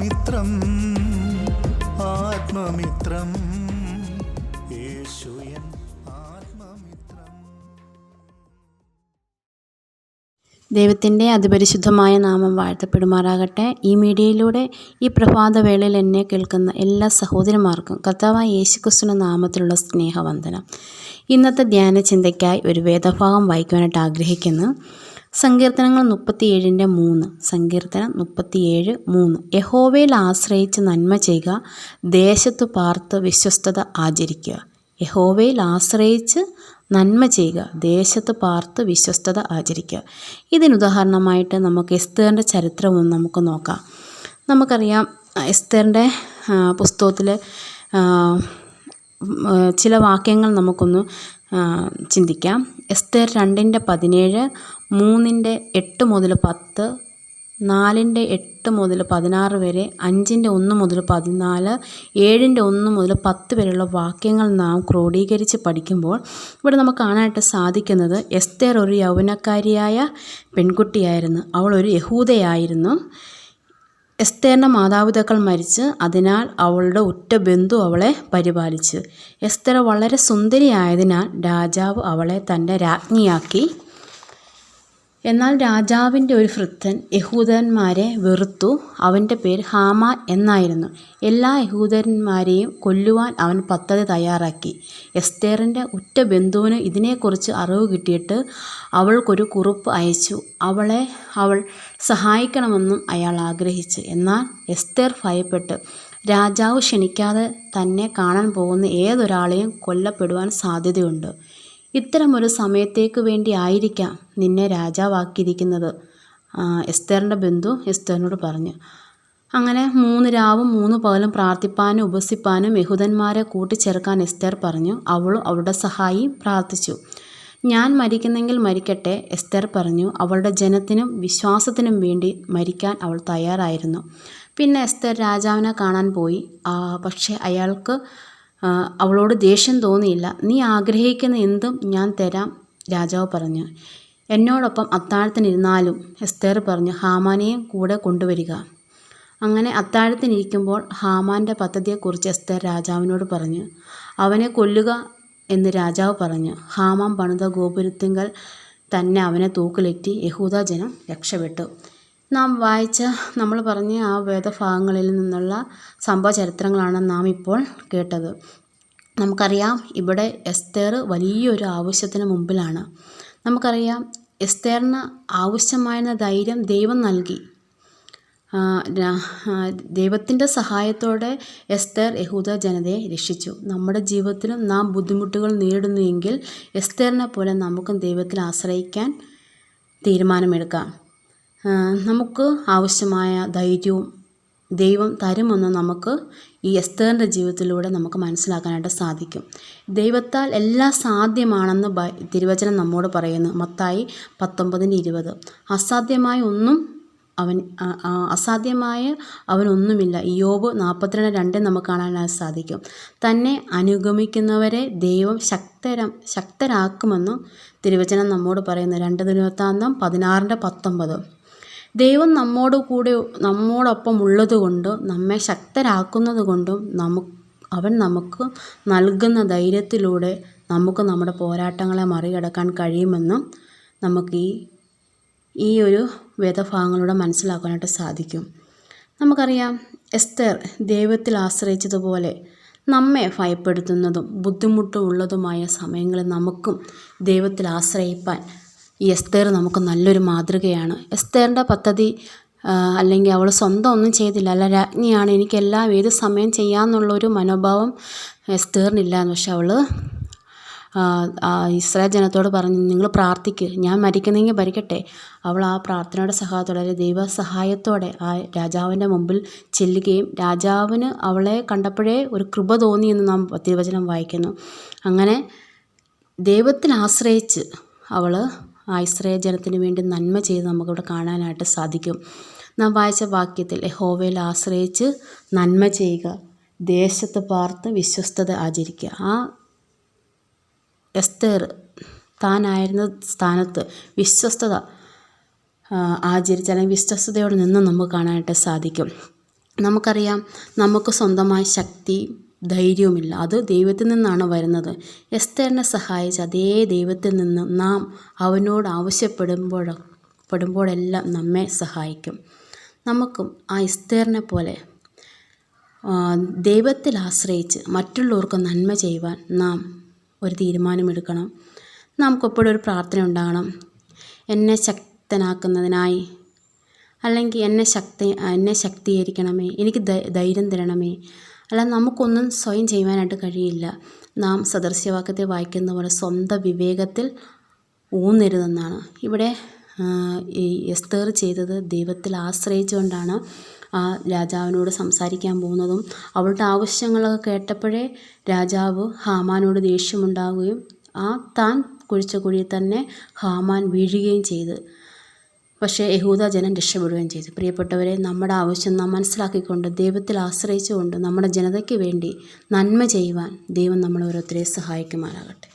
ആത്മമിത്രം ആത്മമിത്രം. യേശുയൻ ആത്മമിത്രം. ദൈവത്തിന്റെ അതിപരിശുദ്ധമായ നാമം വാഴ്ത്തപ്പെടുമാറാകട്ടെ. ഈ മീഡിയയിലൂടെ ഈ പ്രഭാതവേളയിൽ എന്നെ കേൾക്കുന്ന എല്ലാ സഹോദരന്മാർക്കും കർത്താവായ യേശുക്രിസ്തുവിന്റെ നാമത്തിലുള്ള സ്നേഹവന്ദനം. ഇന്നത്തെ ധ്യാന ചിന്തയ്ക്കായി ഒരു വേദഭാഗം വായിക്കുവാനായിട്ട് ആഗ്രഹിക്കുന്നു. സങ്കീർത്തനങ്ങൾ മുപ്പത്തിയേഴിന്റെ മൂന്ന്. സങ്കീർത്തനം മുപ്പത്തിയേഴ് മൂന്ന്. യഹോവയിൽ ആശ്രയിച്ച് നന്മ ചെയ്യുക ദേശത്തു പാർത്ത് വിശ്വസ്തത ആചരിക്കുക. യഹോവയിൽ ആശ്രയിച്ച് നന്മ ചെയ്യുക ദേശത്ത് പാർത്ത് വിശ്വസ്തത ആചരിക്കുക. ഇതിനുദാഹരണമായിട്ട് നമുക്ക് എസ്തേറിന്റെ ചരിത്രം ഒന്ന് നമുക്ക് നോക്കാം. നമുക്കറിയാം എസ്തേറിന്റെ പുസ്തകത്തിൽ ചില വാക്യങ്ങൾ നമുക്കൊന്ന് ചിന്തിക്കാം. എസ്തേർ രണ്ടിന്റെ പതിനേഴ് മൂന്നിന്റെ എട്ട് മുതൽ പത്ത് നാലിന്റെ എട്ട് മുതൽ പതിനാറ് വരെ അഞ്ചിന്റെ ഒന്ന് മുതൽ പതിനാല് ഏഴിന്റെ ഒന്ന് മുതൽ പത്ത് വരെയുള്ള വാക്യങ്ങൾ നാം ക്രോഡീകരിച്ച് പഠിക്കുമ്പോൾ ഇവിടെ നമുക്ക് കാണാനായിട്ട് സാധിക്കുന്നത് എസ്തേർ ഒരു യൗവനക്കാരിയായ പെൺകുട്ടിയായിരുന്നു. അവൾ ഒരു യഹൂദയായിരുന്നു. എസ്തേറിന്റെ മാതാപിതാക്കൾ മരിച്ച് അതിനാൽ അവളുടെ ഉറ്റ ബന്ധു അവളെ പരിപാലിച്ച്. എസ്തേർ വളരെ സുന്ദരിയായതിനാൽ രാജാവ് അവളെ തന്റെ രാജ്ഞിയാക്കി എന്നാൽ രാജാവിന്റെ ഒരു വൃദ്ധൻ യഹൂദന്മാരെ വെറുത്തു. അവന്റെ പേര് ഹാമാൻ എന്നായിരുന്നു. എല്ലാ യഹൂദന്മാരെയും കൊല്ലുവാൻ അവൻ പദ്ധതി തയ്യാറാക്കി. എസ്തേറിന്റെ ഉറ്റ ബന്ധുവിന് ഇതിനെക്കുറിച്ച് അറിവ് കിട്ടിയിട്ട് അവൾക്കൊരു കുറിപ്പ് അയച്ചു. അവളെ അവൾ സഹായിക്കണമെന്നും അയാൾ ആഗ്രഹിച്ചു. എന്നാൽ എസ്തേർ ഭയപ്പെട്ട്. രാജാവ് ക്ഷണിക്കാതെ തന്നെ കാണാൻ പോകുന്ന ഏതൊരാളെയും കൊല്ലപ്പെടുവാൻ സാധ്യതയുണ്ട്. ഇത്തരമൊരു സമയത്തേക്ക് വേണ്ടി ആയിരിക്കാം നിന്നെ രാജാവാക്കിയിരിക്കുന്നത്. എസ്തേറിന്റെ ബന്ധു എസ്തേറിനോട് പറഞ്ഞു. അങ്ങനെ മൂന്ന് രാവും മൂന്ന് പകലും പ്രാർത്ഥിപ്പാനും ഉപസിപ്പാനും യഹൂദന്മാരെ കൂട്ടിച്ചേർക്കാൻ എസ്തേർ പറഞ്ഞു. അവളും അവളുടെ സഹായി പ്രാർത്ഥിച്ചു. ഞാൻ മരിക്കുന്നെങ്കിൽ മരിക്കട്ടെ എസ്തേർ പറഞ്ഞു. അവളുടെ ജനത്തിനും വിശ്വാസത്തിനും വേണ്ടി മരിക്കാൻ അവൾ തയ്യാറായിരുന്നു. പിന്നെ എസ്തേർ രാജാവിനെ കാണാൻ പോയി. പക്ഷേ അയാൾക്ക് അവളോട് ദേഷ്യം തോന്നിയില്ല. നീ ആഗ്രഹിക്കുന്ന എന്തും ഞാൻ തരാം രാജാവ് പറഞ്ഞു. എന്നോടൊപ്പം അത്താഴത്തിനിരുന്നാലും എസ്തേർ പറഞ്ഞു ഹാമാനെയും കൂടെ കൊണ്ടുവരിക. അങ്ങനെ അത്താഴത്തിനിരിക്കുമ്പോൾ ഹാമാന്റെ പദ്ധതിയെക്കുറിച്ച് എസ്തർ രാജാവിനോട് പറഞ്ഞു. അവനെ കൊല്ലുക എന്ന് രാജാവ് പറഞ്ഞു. ഹാമാൻ പണിത ഗോപുരത്തിങ്കൽ തന്നെ അവനെ തൂക്കിലെറ്റി യഹൂദ ജനം രക്ഷപ്പെട്ടു. നാം വായിച്ച നമ്മൾ പറഞ്ഞ ആ വേദഭാഗങ്ങളിൽ നിന്നുള്ള സംഭവ ചരിത്രങ്ങളാണ് നാം ഇപ്പോൾ കേട്ടത്. നമുക്കറിയാം ഇവിടെ എസ്തേർ വലിയൊരു ആവശ്യത്തിന് മുമ്പിലാണ്. നമുക്കറിയാം എസ്തേറിന് ആവശ്യമായ ധൈര്യം ദൈവം നൽകി. ദൈവത്തിന്റെ സഹായത്തോടെ എസ്തേർ യഹൂദ ജനതയെ രക്ഷിച്ചു. നമ്മുടെ ജീവിതത്തിലും നാം ബുദ്ധിമുട്ടുകൾ നേരിടുന്നുവെങ്കിൽ എസ്തേറിനെ പോലെ നമുക്കും ദൈവത്തിൽ ആശ്രയിക്കാൻ തീരുമാനമെടുക്കാം. നമുക്ക് ആവശ്യമായ ധൈര്യവും ദൈവം തരുമെന്ന് നമുക്ക് ഈ എസ്തേറിന്റെ ജീവിതത്തിലൂടെ നമുക്ക് മനസ്സിലാക്കാനായിട്ട് സാധിക്കും. ദൈവത്താൽ എല്ലാം സാധ്യമാണെന്ന് തിരുവചനം നമ്മോട് പറയുന്നു. മത്തായി പത്തൊമ്പതിന് ഇരുപത്. അസാധ്യമായ ഒന്നും അവൻ അസാധ്യമായ അവനൊന്നുമില്ല. യോബ് നാൽപ്പത്തിരണ്ട് രണ്ട് നമുക്ക് കാണാനായിട്ട് സാധിക്കും. തന്നെ അനുഗമിക്കുന്നവരെ ദൈവം ശക്തര ശക്തരാക്കുമെന്നും തിരുവചനം നമ്മോട് പറയുന്നു. രണ്ട് ദിനവൃത്താന്തം പതിനാറിന്റെ പത്തൊമ്പത്. ദൈവം നമ്മോട് കൂടെ നമ്മോടൊപ്പം ഉള്ളതുകൊണ്ട് നമ്മെ ശക്തരാക്കുന്നത് കൊണ്ടും നമുക്ക് അവൻ നമുക്ക് നൽകുന്ന ധൈര്യത്തിലൂടെ നമുക്ക് നമ്മുടെ പോരാട്ടങ്ങളെ മറികടക്കാൻ കഴിയുമെന്നും നമുക്ക് ഈ ഈ ഒരു വേദഭാഗങ്ങളിലൂടെ മനസ്സിലാക്കാനായിട്ട് സാധിക്കും. നമുക്കറിയാം എസ്തർ ദൈവത്തിൽ ആശ്രയിച്ചതുപോലെ നമ്മെ ഭയപ്പെടുത്തുന്നതും ബുദ്ധിമുട്ടുള്ളതുമായ സമയങ്ങളിൽ നമുക്കും ദൈവത്തിൽ ആശ്രയിപ്പാൻ ഈ എസ്തേർ നമുക്ക് നല്ലൊരു മാതൃകയാണ്. എസ്തേറിന്റെ പദ്ധതി അല്ലെങ്കിൽ അവൾ സ്വന്തം ഒന്നും ചെയ്തില്ല. അല്ല രാജ്ഞിയാണ്. എനിക്കെല്ലാം ഏത് സമയം ചെയ്യാമെന്നുള്ളൊരു മനോഭാവം എസ്തേറിനില്ലായിരുന്നു. പക്ഷെ അവൾ ഇസ്രായേൽ ജനത്തോട് പറഞ്ഞു നിങ്ങൾ പ്രാർത്ഥിക്കുക ഞാൻ മരിക്കുന്നെങ്കിൽ ഭരിക്കട്ടെ അവൾ ആ പ്രാർത്ഥനയുടെ സഹായത്തോടെ ദൈവ സഹായത്തോടെ ആ രാജാവിന്റെ മുമ്പിൽ ചെല്ലുകയും രാജാവിന് അവളെ കണ്ടപ്പോഴേ ഒരു കൃപ തോന്നിയെന്ന് നാം തിരുവചനം വായിക്കുന്നു. അങ്ങനെ ദൈവത്തിൽ ആശ്രയിച്ച് അവൾ ആ ഇസ്രായേൽ ജനത്തിന് വേണ്ടി നന്മ ചെയ്ത് നമുക്കിവിടെ കാണാനായിട്ട് സാധിക്കും. നാം വായിച്ച വാക്യത്തിൽ യഹോവയിൽ ആശ്രയിച്ച് നന്മ ചെയ്യുക ദേശത്ത് പാർത്ത് വിശ്വസ്തത ആചരിക്കുക. ആ എസ്തേർ താനായിരുന്ന സ്ഥാനത്ത് വിശ്വസ്തത ആചരിച്ച് അല്ലെങ്കിൽ വിശ്വസ്തയോടെ നിന്ന് നമുക്ക് കാണാനായിട്ട് സാധിക്കും. നമുക്കറിയാം നമുക്ക് സ്വന്തമായ ശക്തി ധൈര്യവുമില്ല. അത് ദൈവത്തിൽ നിന്നാണ് വരുന്നത്. എസ്തേറിനെ സഹായിച്ച അതേ ദൈവത്തിൽ നിന്ന് നാം അവനോട് ആവശ്യപ്പെടുമ്പോൾ പെടുമ്പോഴെല്ലാം നമ്മെ സഹായിക്കും. നമുക്കും ആ എസ്തേറിനെ പോലെ ദൈവത്തിൽ ആശ്രയിച്ച് മറ്റുള്ളവർക്ക് നന്മ ചെയ്യുവാൻ നാം ഒരു തീരുമാനമെടുക്കണം. നമുക്കെപ്പോഴും ഒരു പ്രാർത്ഥന ഉണ്ടാകണം. എന്നെ ശക്തനാക്കുന്നതിനായി അല്ലെങ്കിൽ എന്നെ ശക്തി എന്നെ ശക്തീകരിക്കണമേ എനിക്ക് ധൈര്യം തരണമേ അല്ല നമുക്കൊന്നും സ്വയം ചെയ്യുവാനായിട്ട് കഴിയില്ല. നാം സദൃശ്യവാക്യത്തെ വായിക്കുന്ന പോലെ സ്വന്തം വിവേകത്തിൽ ഊന്നരുതെന്നാണ് ഇവിടെ ഈ എസ്തേർ ചെയ്തത് ദൈവത്തിൽ ആശ്രയിച്ചുകൊണ്ടാണ് ആ രാജാവിനോട് സംസാരിക്കാൻ പോകുന്നതും. അവളുടെ ആവശ്യങ്ങളൊക്കെ കേട്ടപ്പോഴേ രാജാവ് ഹാമാനോട് ദേഷ്യമുണ്ടാവുകയും ആ താൻ കുഴിച്ച കുഴിയിൽ തന്നെ ഹാമാൻ വീഴുകയും ചെയ്ത്. പക്ഷേ യഹൂദ ജനം രക്ഷപ്പെടുകയും ചെയ്തു. പ്രിയപ്പെട്ടവരെ നമ്മുടെ ആവശ്യം നാം മനസ്സിലാക്കിക്കൊണ്ട് ദൈവത്തിൽ ആശ്രയിച്ചുകൊണ്ട് നമ്മുടെ ജനതയ്ക്ക് വേണ്ടി നന്മ ചെയ്യുവാൻ ദൈവം നമ്മളെ ഓരോരുത്തരെ സഹായിക്കുമാറാകട്ടെ.